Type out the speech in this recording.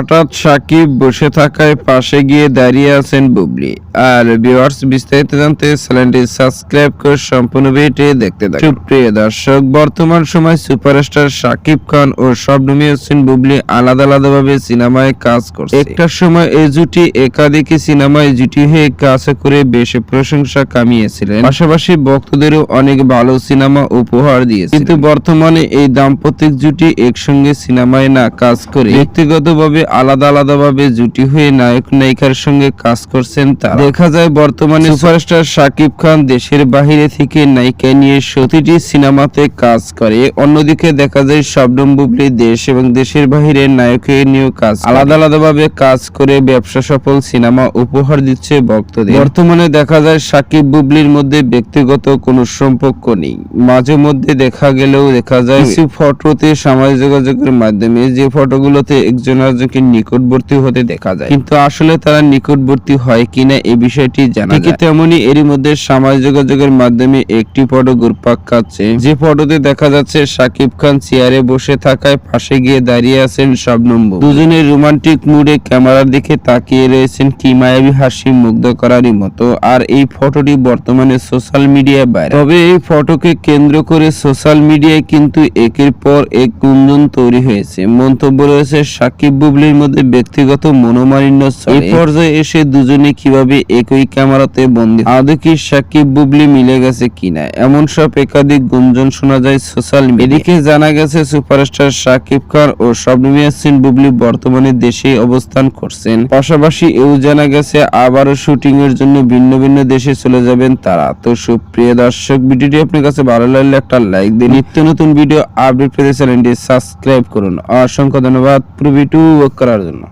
হঠাৎ সাকিব বসে থাকায় পাশে গিয়ে দাঁড়িয়ে আছেন বুবলি। আর ভিউয়ার্স বিস্তারিত জানতে চ্যানেলটি সাবস্ক্রাইব করে সম্পূর্ণ ভিডিওটি দেখতে থাকুন। সুপ্রিয় দর্শক, বর্তমান সময় সুপারস্টার সাকিব খান ও শবনমী হোসেন বুবলি আলাদা আলাদাভাবে সিনেমায় কাজ করছে। একটা সময় এই জুটি একাধিক সিনেমায় জুটি হয়ে কাজ করে বেশ প্রশংসা কামিয়েছিলেন। পাশাপাশি ভক্তদেরও অনেক ভালো সিনেমা উপহার দিয়েছে কিন্তু বর্তমানে এই দাম্পত্যিক জুটি একসঙ্গে সিনেমায় না কাজ করে ব্যক্তিগতভাবে আলাদা আলাদাভাবে জুটি হয়ে নায়ক নায়িকার সঙ্গে কাজ করছেন তারা। দেখা যায় বর্তমানে সুপারস্টার শাকিব খান দেশের বাহিরে থেকে নায়িকা নিয়ে প্রতিটি সিনেমাতে কাজ করে। অন্যদিকে দেখা যায় শবনম বুবলি দেশ এবং দেশের বাহিরে নায়কের নিয়েও কাজ। আলাদা আলাদাভাবে কাজ করে ব্যবসা সফল সিনেমা উপহার দিচ্ছে ভক্তদের। বর্তমানে দেখা যায় সাকিব বুবলির মধ্যে ব্যক্তিগত কোনো সম্পর্ক নেই। মাঝে মধ্যে দেখা গেলেও দেখা যায় কিছু ফটোতে সামাজিক যোগাযোগের মাধ্যমে যে ফটোগুলোতে একজন আরেকজনকে নিকটবর্তী হতে দেখা যায়। কিন্তু আসলে তারা নিকটবর্তী হয় কিনা এই বিষয়টি জানা যায়। তেমনি এরই মধ্যে সামাজিক যোগাযোগের মাধ্যমে একটি ফটো ঘুরপাক খাচ্ছে। যে ফটোতে দেখা যাচ্ছে সাকিব খান চেয়ারে বসে থাকায় পাশে গিয়ে দাঁড়িয়ে আছেন শবনম বুবলি। দুজনের রোমান্টিক মুডে ক্যামেরার দিকে তাকিয়ে রয়েছেন কি মায়াবী হাসি মুগ্ধ করারই মতো। আর এই ফটোটি বর্তমানে সোশ্যাল মিডিয়ায় বাইরে তবে এই ফটোকে কেন্দ্র করে সোশ্যাল মিডিয়ায় কিন্তু একের পর এক গুঞ্জন তৈরি হয়েছে। মন্তব্য রয়েছে সাকিব বুবলির মধ্যে ব্যক্তিগত মনোমালিন্য এই পর্যায়ে এসে দুজনে কীভাবে একই ক্যামেরাতে বন্দী? আদৌ কি সাকিব বুবলি মিলে গেছে কিনা? এমন সব একাধিক গুঞ্জন শোনা যায় সোশ্যাল মিডিয়া এদিকে জানা গেছে সুপারস্টার সাকিব খান ও শবনম ইয়াসিন বুবলি বর্তমানে দেশে অবস্থান করছেন। পাশাপাশি এও জানা গেছে আবারও শুটিং এর জন্য ভিন্ন ভিন্ন দেশে চলে যাবেন তারা। তো সুপ্রিয় দর্শক ভিডিওটি আপনার কাছে ভালো লাগলে একটা লাইক দিন। নিত্য নতুন ভিডিও আপডেট পেতে চ্যানেলটি সাবস্ক্রাইব করুন। অসংখ্য ধন্যবাদ। পুরো ভিডিও করার জন্য